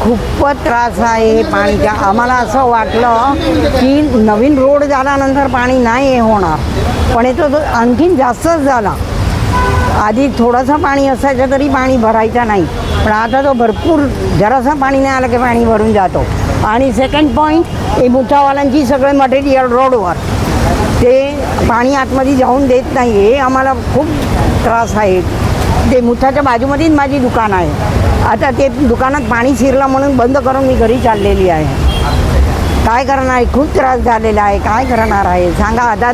खूपच त्रास आहे पाणीचा आम्हाला असं वाटलं की नवीन रोड झाल्यानंतर पाणी नाही हे होणार. पण याचं तो आणखीन जास्तच झाला. आधी थोडंसं पाणी असायचं तरी पाणी भरायचं नाही. पण आता तो भरपूर जरासं पाणी नाही आलं की पाणी भरून जातो. आणि सेकंड पॉईंट हे मुठावाल्यांची सगळे मटेरियल रोडवर ते पाणी आतमध्ये जाऊन देत नाही हे आम्हाला खूप त्रास आहे. ते मुठाच्या बाजूमध्येच माझी दुकान आहे. आता ते दुकानात पाणी शिरलं म्हणून बंद करून मी घरी चाललेली आहे. काय करणार? आहे खूप त्रास झालेला आहे. काय करणार आहे? सांगा. आता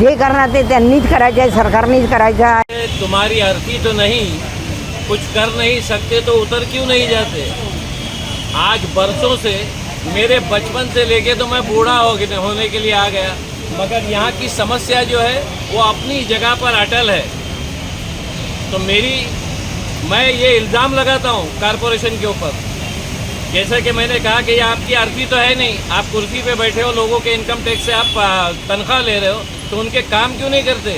जे करणार ते त्यांनीच करायचं आहे. सरकारनेच करायचं आहे. तुम्हारी अर्थी तो नाही. कुछ कर नहीं सकते तो उतर क्यों नहीं जाते? आज बरसों से मेरे बचपन से लेके तो मैं बूढ़ा हो होने के लिए आ गया। मगर यहाँ की समस्या जो है, वो अपनी जगह पर अटल है। तो मेरी, मैं ये इल्ज़ाम लगाता हूँ कारपोरेशन के ऊपर। जैसा कि मैंने कहा कि ये आपकी अर्थी तो है नहीं, आप कुर्सी पे बैठे हो, लोगों के इनकम टैक्स से आप तनख्वाह ले रहे हो तो उनके काम क्यों नहीं करते?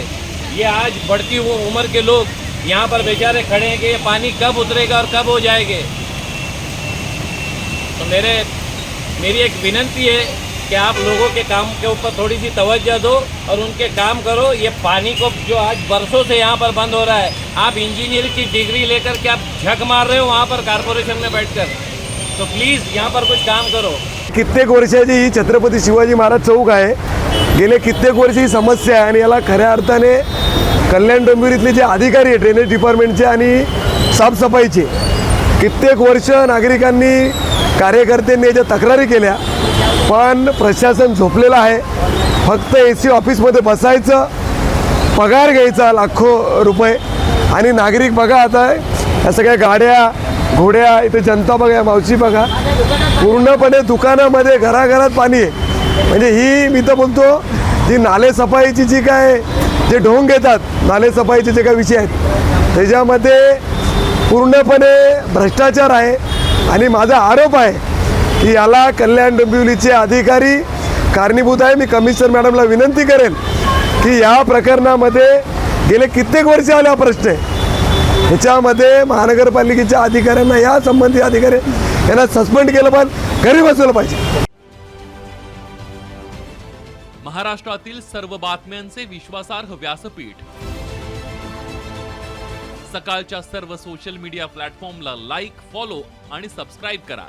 ये आज बढ़ती हुई उम्र के लोग यहाँ पर बेचारे खड़े हैं कि ये पानी कब उतरेगा और कब हो जाएँगे। तो मेरे, मेरी एक विनंती है कि आप लोगों के काम के ऊपर थोड़ी सी तवज्जो दो और उनके काम करो। ये पानी को जो आज बरसों से यहाँ पर बंद हो रहा है। आप इंजीनियर की डिग्री लेकर के आप झक मार रहे हो वहाँ पर कारपोरेशन में बैठकर। तो प्लीज़ यहाँ पर कुछ काम करो। कित्येक वर्षाची ही छत्रपती शिवाजी महाराज चौक आहे. गेले कित्येक वर्ष ही समस्या आहे आणि याला खऱ्या अर्थाने कल्याण डोंबिवलीतले जे अधिकारी आहे ड्रेनेज डिपार्टमेंटचे आणि साफसफाईचे कित्येक वर्ष नागरिकांनी कार्यकर्त्यांनी याच्या तक्रारी केल्या पण प्रशासन झोपलेलं आहे. फक्त ए सी ऑफिसमध्ये बसायचं पगार घ्यायचा लाखो रुपये. आणि नागरिक बघा आता या सगळ्या गाड्या घोड्या इथे जनता बघा मावशी बघा. पूर्णपणे दुकानामध्ये घराघरात पाणी आहे. म्हणजे ही मी तर बोलतो जी नाले सफाईची जी काय जे ढोंग घेतात नाले सफाईचे जे काय विषय आहेत त्याच्यामध्ये पूर्णपणे भ्रष्टाचार आहे. आणि माझा आरोप आहे की याला कल्याण डोंबिवलीचे अधिकारी कारणीभूत आहे. मी कमिशनर मॅडमला विनंती करेन की या प्रकरणामध्ये गेले कित्येक वर्ष आले हा प्रश्न आहे. ह्याच्यामध्ये महानगरपालिकेच्या अधिकाऱ्यांना या संबंधी अधिकारी यांना सस्पेंड केलं पण घरी बसवलं पाहिजे. महाराष्ट्रातील सर्व बातम्यांचे विश्वासार्ह व्यासपीठ. सकाळच्या सर्व सोशल मीडिया प्लॅटफॉर्मला लाईक फॉलो आणि सबस्क्राईब करा.